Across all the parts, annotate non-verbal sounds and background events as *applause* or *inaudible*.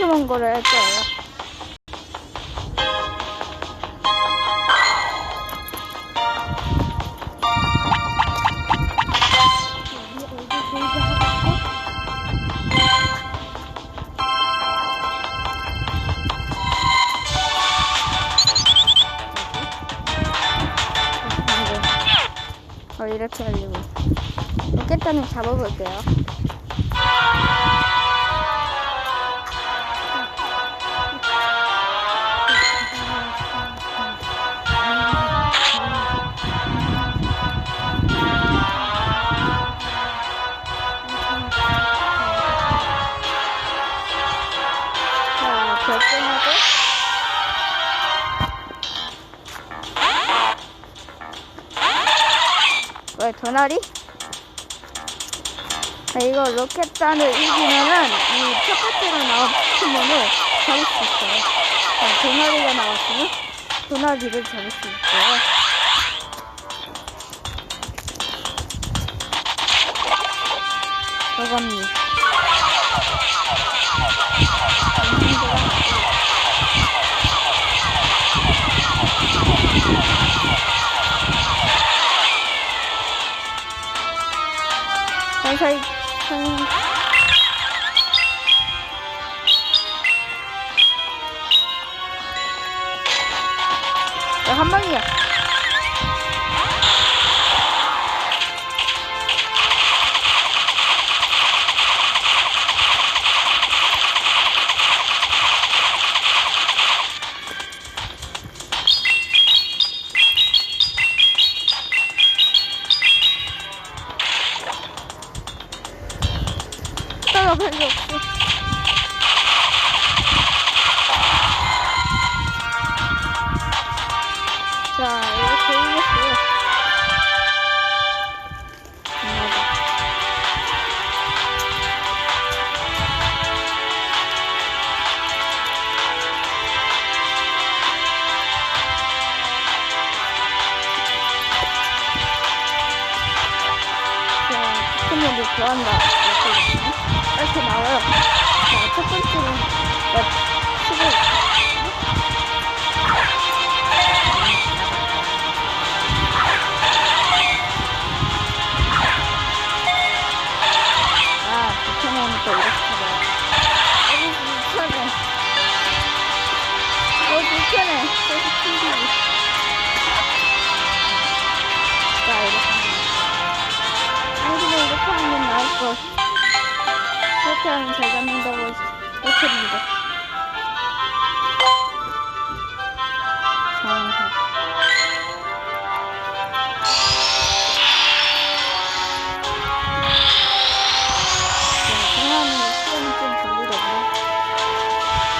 포켓몬 거를 할 거예요. 어, 이렇게 하려고. 로켓단을 잡아볼게요. 왜 도나리? 자, 이거 로켓단을 이기면은 이 첫 번째로 나온 포켓몬을 잡을 수 있어요. 자, 도나리가 나왔으면 도나리를 잡을 수 있고요. 저겁니다. 자, 못했는데. 자, 중요한 시간이 좀 걸리거든요.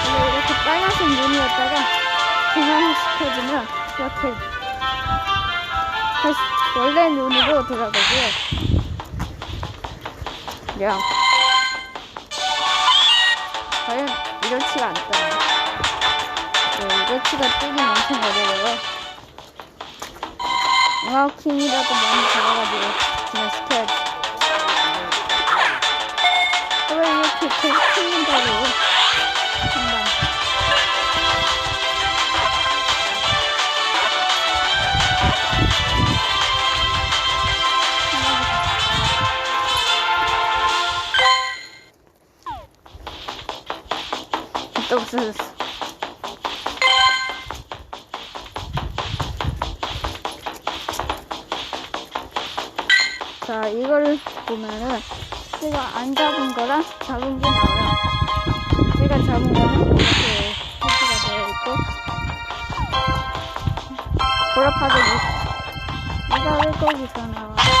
원래 이렇게 빨간색 눈이었다가 중앙시켜주면 *laughs* 이렇게 다시 원래 눈으로 돌아가고요. 야. 과연 이렇지가 않더라고요. 네, 이렇지가 뜨긴 엄청 어려워요. 응아킹이라도 많이 잡아가지고 그냥 시켜야지. 왜 이렇게 계속 튕긴다고. 또 없어졌어. 자, 이거를 보면은 제가 안 잡은 거랑 잡은 게 나와요. 제가 잡은 거는 이렇게 표시가 되어 있고, 보라파덕이 이가 왜 거기서 나와? 보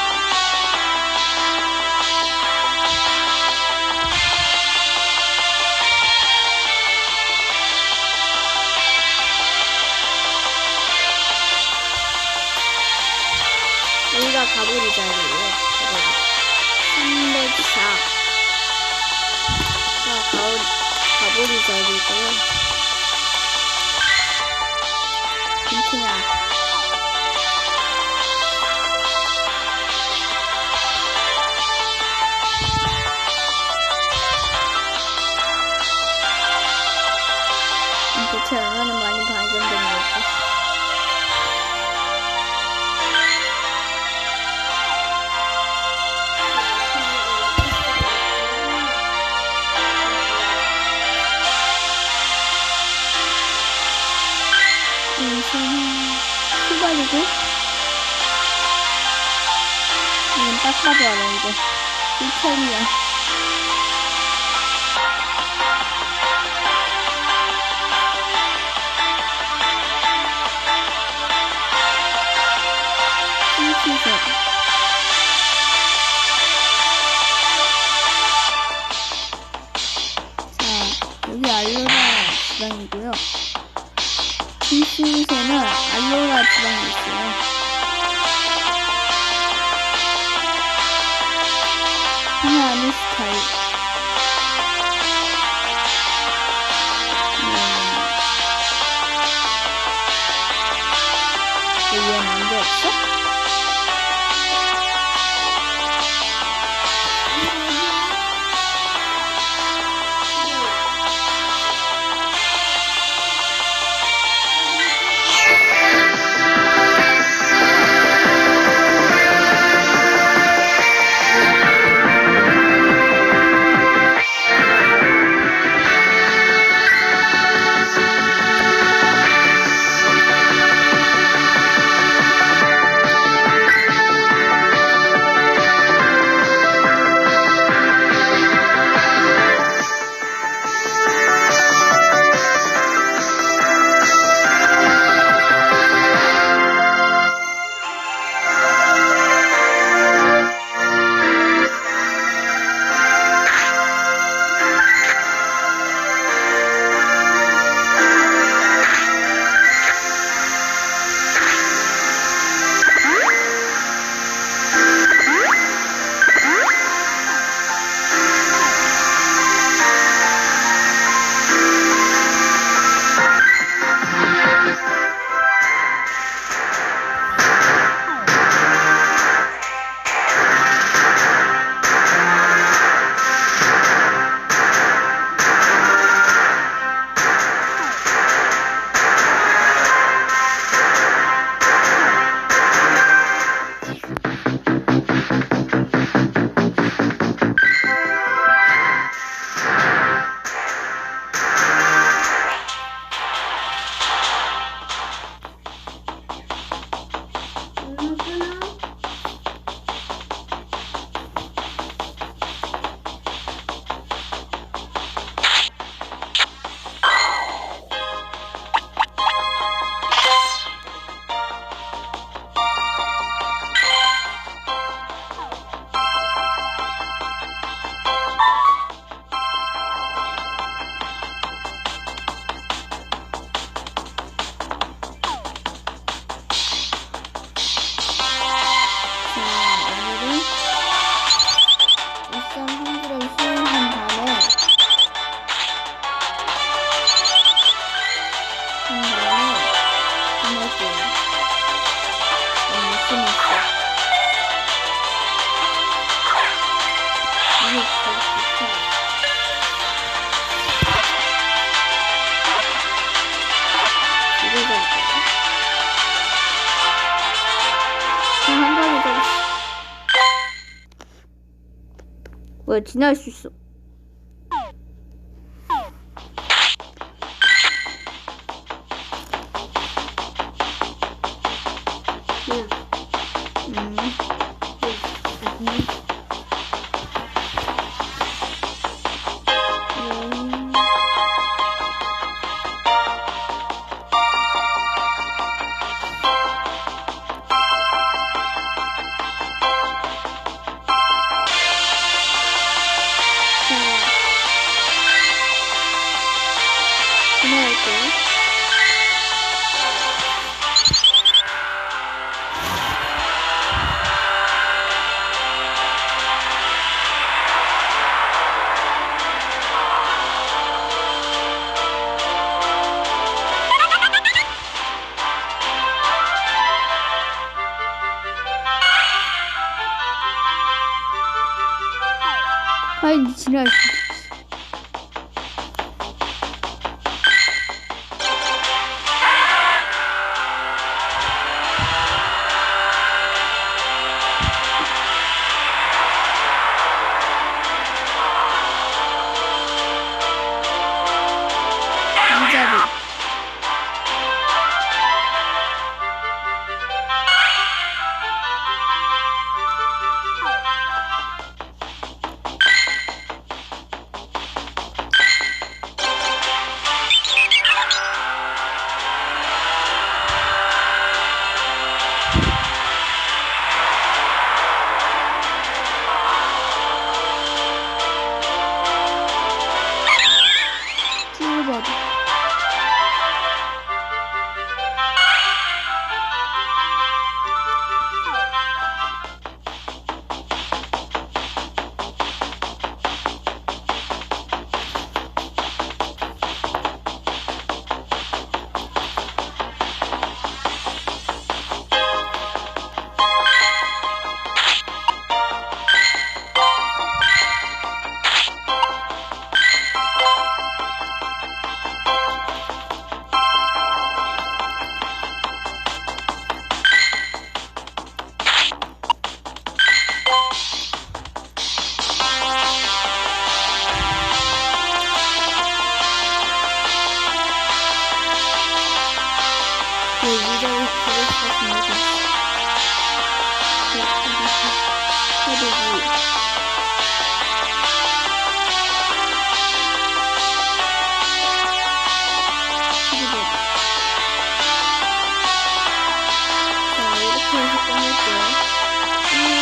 우선은 수박이고? 이건 딱 봐도 알아 이거. 이탈리아 김치새는 알로라 지방이 있어요. 하나 아는 스타일. 네. 我听到是什？ 아니 지 네, 유자